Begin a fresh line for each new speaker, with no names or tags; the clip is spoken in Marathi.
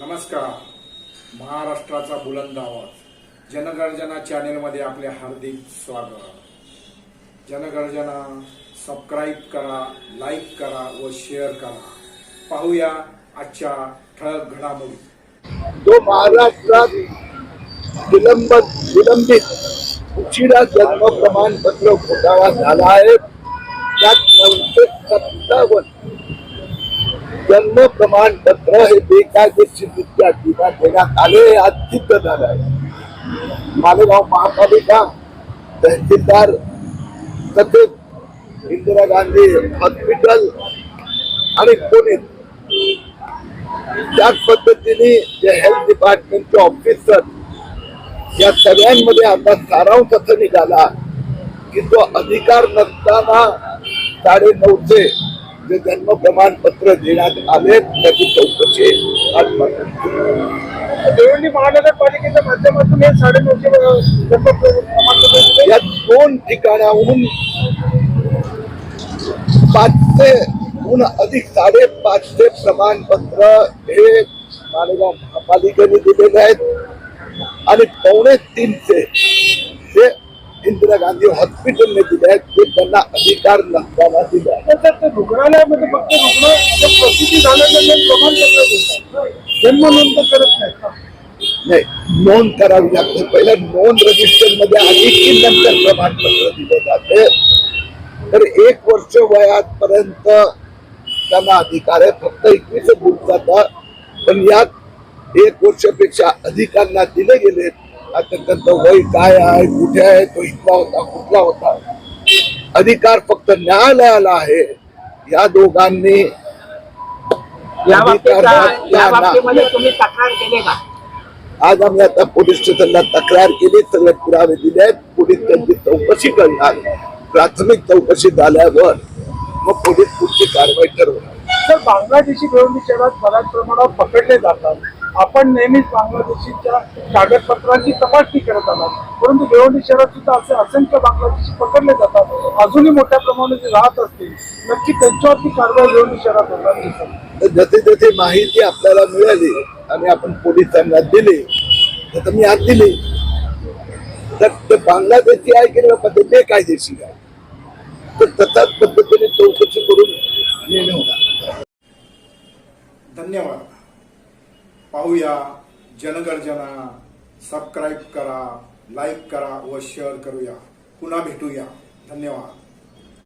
नमस्कार. महाराष्ट्राचा बुलंद आवाज. जनगर्जना चॅनेलमध्ये आपले हार्दिक स्वागत. जनगर्जना सबस्क्राईब करा लाईक करा व शेअर करा. पाहूया आजच्या ठळक घडामोडी.
जो महाराष्ट्रात विलंबित उशिरा जन्म प्रमाणपत्र घोटाळा झाला आहे. त्यात नऊशे सत्तावन्न जन्म प्रमाणपत्र हे बेकायदेशीररित्या किंवा देण्यात आले हे आज सिद्ध झालं आहे. मालेगाव महापालिका तहसीलदार तसेच इंदिरा गांधी हॉस्पिटल आणि पुणे. त्याच पद्धतीने जे हेल्थ डिपार्टमेंटचे ऑफिसर या सगळ्यांमध्ये आता सारांश असं निघाला की तो अधिकार नसताना साडे नऊशे जे जन्म प्रमाणपत्र देण्यात आले त्याची चौकशी
भिवंडी महानगरपालिकेच्या माध्यमातून हे साडेनऊशे जन्म प्रमाणपत्र.
या दोन ठिकाणाहून पाचशे हून अधिक साडेपाचशे प्रमाणपत्र हे मालेगाव महापालिकेने दिलेले आहेत आणि पावणे तीनशे हे इंदिरा गांधी हॉस्पिटलने दिले आहेत. ते त्यांना अधिकार नसताना दिले आहेत.
रुग्णालयामध्ये फक्त रुग्ण प्रसिद्धी झाल्यानंतर प्रमाणपत्र जन्म नोंद करत नाही
नोंद करावी लागते. पहिल्या नोंद रजिस्टरमध्ये आली की नंतर प्रमाणपत्र दिले जाते. तर एक वर्ष वयापर्यंत त्यांना अधिकार आहे. फक्त एकवीस दिवसाचा पण यात एक वर्षापेक्षा अधिकांना दिले गेले. आता त्यांचं वय काय आहे कुठे आहे तो इथला होता कुठला होता? अधिकार फक्त न्यायालयाला आहे. या दोघांनी आज आम्ही आता पोलीस स्टेशनला तक्रार केली सगळे पुरावे दिले आहेत. पोलीस त्यांची चौकशी करणार. प्राथमिक चौकशी झाल्यावर मग पोलीस पुढची कारवाई ठरवणार.
तर बांगलादेशी भिवंडी शहरात बऱ्याच प्रमाणात पकडले जातात. आपण नेहमीच बांगलादेशीच्या कागदपत्रांची तपासणी करत आलात. परंतु भिवंडी शहरात सुद्धा असे असंख्य बांगलादेशी पकडले जातात. अजूनही मोठ्या प्रमाणात ते राहत असतील. नक्की त्यांच्यावरती कारवाई भिवंडी शहरात होणार दिसत
जसे जसे माहिती आपल्याला मिळाली आणि आपण पोलिसांना दिली तर मी आज दिली. तर ते बांगलादेशी आहे की नाही बाबा ते बेकायदेशीर आहे. तर तशाच पद्धतीने चौकशी करून निर्णय होणार.
धन्यवाद. पाहूया जनगर्जना. सबस्क्राईब करा लाईक करा व शेअर करूया. पुन्हा भेटूया. धन्यवाद.